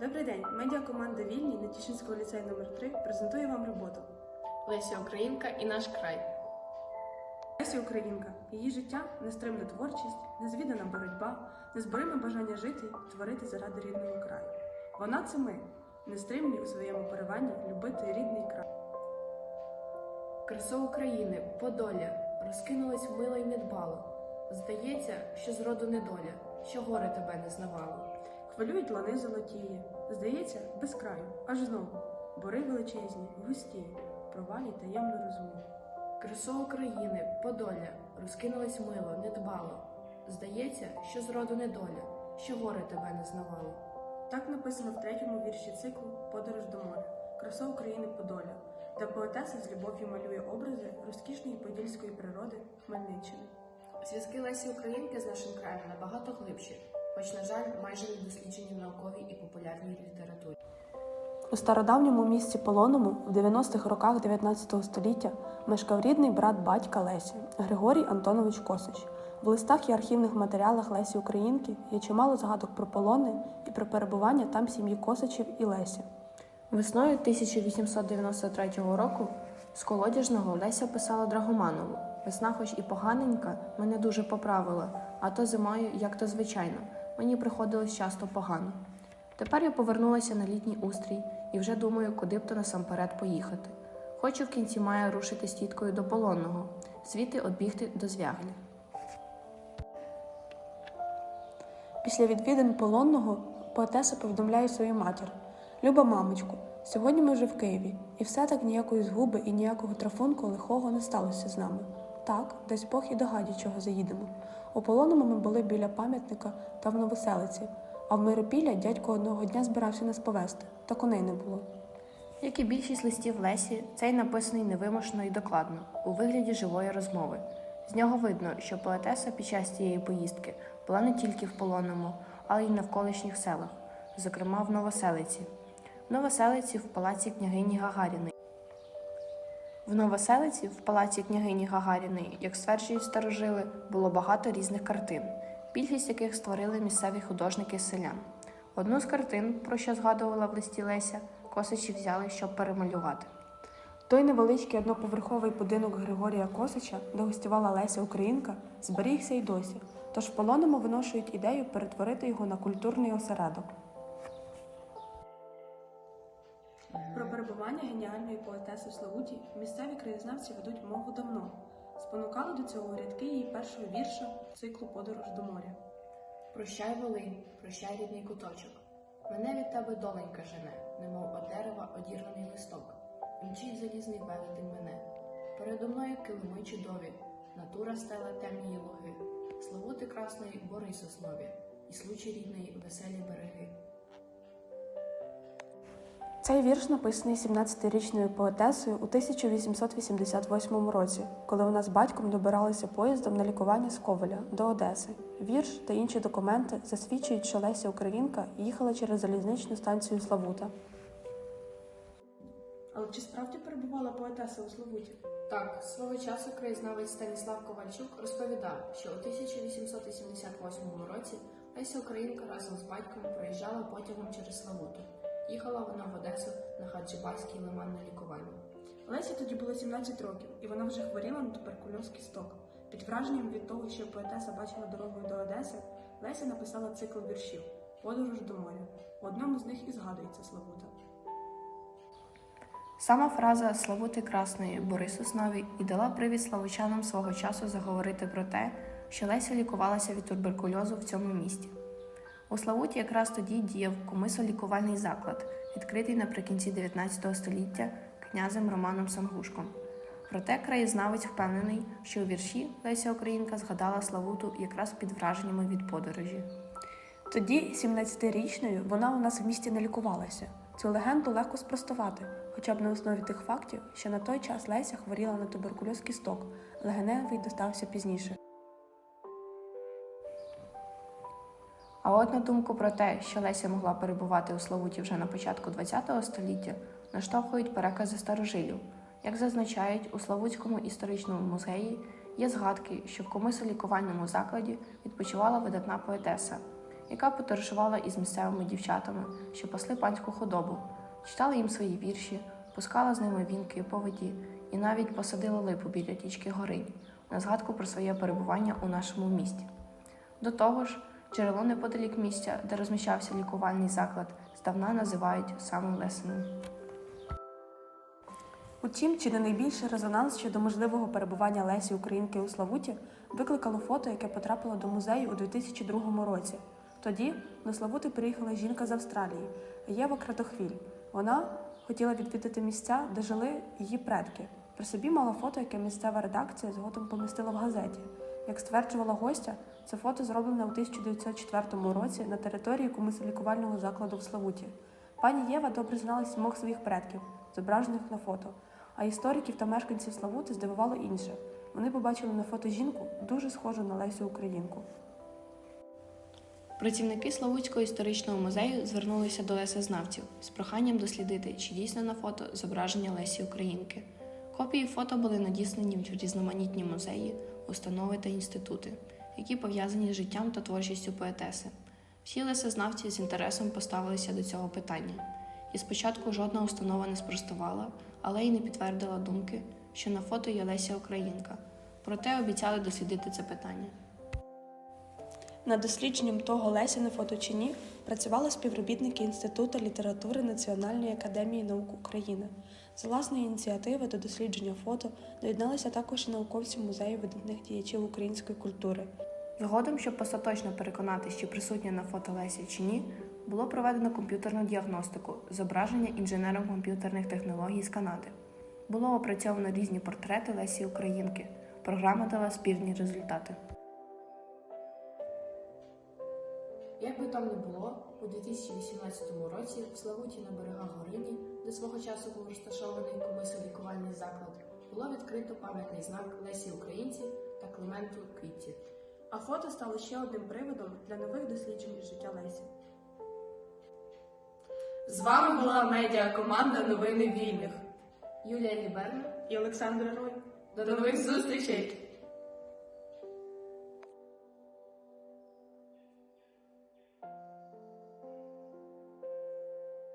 Добрий день. Медіакоманда Вільні Нетішинського ліцею номер 3 презентує вам роботу. Леся Українка і наш край. Леся Українка. Її життя нестримна творчість, незвідана боротьба, незбориме бажання жити творити заради рідного краю. Вона це ми, нестримні у своєму пориванні любити рідний край. Красо України, Подолля, розкинулась мило й недбало. Здається, що зроду недоля, що горе тебе не знавало. Хвилюють лани золотії. Здається, без краю, аж знову. Бори величезні, густі, провалі таємну розмову. Красо України, Подолля, розкинулась мило, недбало. Здається, що зроду недоля, що горе тебе не знавало. Так написано в третьому вірші циклу Подорож до моря, краса України Подоля, де поетеса з любов'ю малює образи розкішної подільської природи Хмельниччини. Зв'язки Лесі Українки з нашим краєм набагато глибші, хоч, на жаль, майже не досліджені в науковій і популярній літературі. У стародавньому місті Полоному в 90-х роках 19 століття мешкав рідний брат батька Лесі Григорій Антонович Косич. В листах і архівних матеріалах Лесі Українки є чимало згадок про полони і про перебування там сім'ї Косичів і Лесі. Весною 1893 року з колодяжного Леся писала Драгоманову. Весна, хоч і поганенька, мене дуже поправила, а то зимою, як то звичайно, мені приходилось часто погано. Тепер я повернулася на літній устрій і вже думаю, куди б то насамперед поїхати. Хочу в кінці мая рушити з тіткою до полонного, звідти обігти до звяглі. Після відвідин полонного поетеса повідомляє свою матір: Люба мамочку, сьогодні ми вже в Києві, і все так ніякої згуби і ніякого трафунку лихого не сталося з нами. Так, десь Бог і до гадячого заїдемо. У полоному ми були біля пам'ятника та в Новоселиці, а в Миропілля дядько одного дня збирався нас повезти, та коней не було. Як і більшість листів Лесі, цей написаний невимушено і докладно, у вигляді живої розмови. З нього видно, що поетеса під час цієї поїздки була не тільки в полонному, але й навколишніх селах, зокрема в Новоселиці. В Новоселиці в палаці княгині Гагаріної. В Новоселиці в палаці княгині Гагаріної, як стверджують старожили, було багато різних картин, більшість яких створили місцеві художники селян. Одну з картин, про що згадувала в листі Леся, косичі взяли, щоб перемалювати. Той невеличкий одноповерховий будинок Григорія Косича, де гостювала Леся Українка, зберігся й досі, тож в полоному виношують ідею перетворити його на культурний осередок. Перебування геніальної поетеси в Славуті місцеві краєзнавці ведуть мову давно. Спонукали до цього рядки її першого вірша циклу Подорож до моря. Прощай, Волинь, прощай, рідний куточок. Мене від тебе доленька жене, немов од дерева одірваний листок. Мчить залізний велетень мене. Передо мною килими чудові, натура стела темні луги, славути красної бори соснові, і случай рідної веселі береги. Цей вірш написаний 17-річною поетесою у 1888 році, коли вона з батьком добиралися поїздом на лікування з Ковеля до Одеси. Вірш та інші документи засвідчують, що Леся Українка їхала через залізничну станцію Славута. Але чи справді перебувала поетеса у Славуті? Так, свого часу краєзнавець Станіслав Ковальчук розповідав, що у 1888 році Леся Українка разом з батьком проїжджала потягом через Славуту. Їхала вона в Одесу на Хаджибайський лиман на лікування. Лесі тоді було 17 років, і вона вже хворіла на туберкульоз кісток. Під враженням від того, що поетеса бачила дорогою до Одеси, Леся написала цикл віршів Подорож до моря. У одному з них і згадується Славута. Сама фраза Славути Красної Бори Соснові і дала привід славучанам свого часу заговорити про те, що Леся лікувалася від туберкульозу в цьому місті. У Славуті якраз тоді діяв комисо-лікувальний заклад, відкритий наприкінці 19 століття князем Романом Сангушком. Проте краєзнавець впевнений, що у вірші Леся Українка згадала Славуту якраз під враженнями від подорожі. Тоді, 17-річною, вона у нас в місті не лікувалася. Цю легенду легко спростувати, хоча б на основі тих фактів, що на той час Леся хворіла на туберкульоз кісток, легеневий достався пізніше. А от на думку про те, що Леся могла перебувати у Славуті вже на початку ХХ століття, наштовхують перекази старожилів. Як зазначають, у Славутському історичному музеї є згадки, що в комисо-лікувальному закладі відпочивала видатна поетеса. яка подорожувала із місцевими дівчатами, що пасли панську худобу, читала їм свої вірші, пускала з ними вінки по воді і навіть посадила липу біля річки Горинь на згадку про своє перебування у нашому місті. До того ж, джерело неподалік місця, де розміщався лікувальний заклад, здавна називають самим Лесеним. Утім, чи не найбільший резонанс щодо можливого перебування Лесі Українки у Славуті викликало фото, яке потрапило до музею у 2002 році. Тоді до Славути приїхала жінка з Австралії Єва Кратохвіль. Вона хотіла відвідати місця, де жили її предки. При собі мала фото, яке місцева редакція згодом помістила в газеті. Як стверджувала гостя, це фото зроблене у 1904 році на території комусь лікувального закладу в Славуті. Пані Єва добре знала сімох своїх предків, зображених на фото. А істориків та мешканців Славути здивувало інше. Вони побачили на фото жінку, дуже схожу на Лесю Українку. Працівники Славутського історичного музею звернулися до лесознавців з проханням дослідити, чи дійсно на фото зображення Лесі Українки. Копії фото були надіслані в різноманітні музеї, установи та інститути, які пов'язані з життям та творчістю поетеси. Всі лесознавці з інтересом поставилися до цього питання. І спочатку жодна установа не спростувала, але й не підтвердила думки, що на фото є Леся Українка. Проте обіцяли дослідити це питання. Над дослідженням того Леся на фото чи ні працювали співробітники Інституту літератури Національної академії наук України. З власної ініціативи до дослідження фото доєдналися також і науковці музею видатних діячів української культури. Згодом, щоб остаточно переконати, чи присутня на фото Леся чи ні, було проведено комп'ютерну діагностику, зображення інженером комп'ютерних технологій з Канади. Було опрацьовано різні портрети Лесі Українки. Програма дала спірні результати. Як би там не було, у 2018 році в Славуті на берегах Горині, де свого часу був розташований комисо-лікувальний заклад, було відкрито пам'ятний знак Лесі Українці та Клименту Квітті. А фото стало ще одним приводом для нових досліджень життя Лесі. З вами була медіакоманда Новини Вільних. Юлія Ліберна. І Олександр Рой. До нових зустрічей!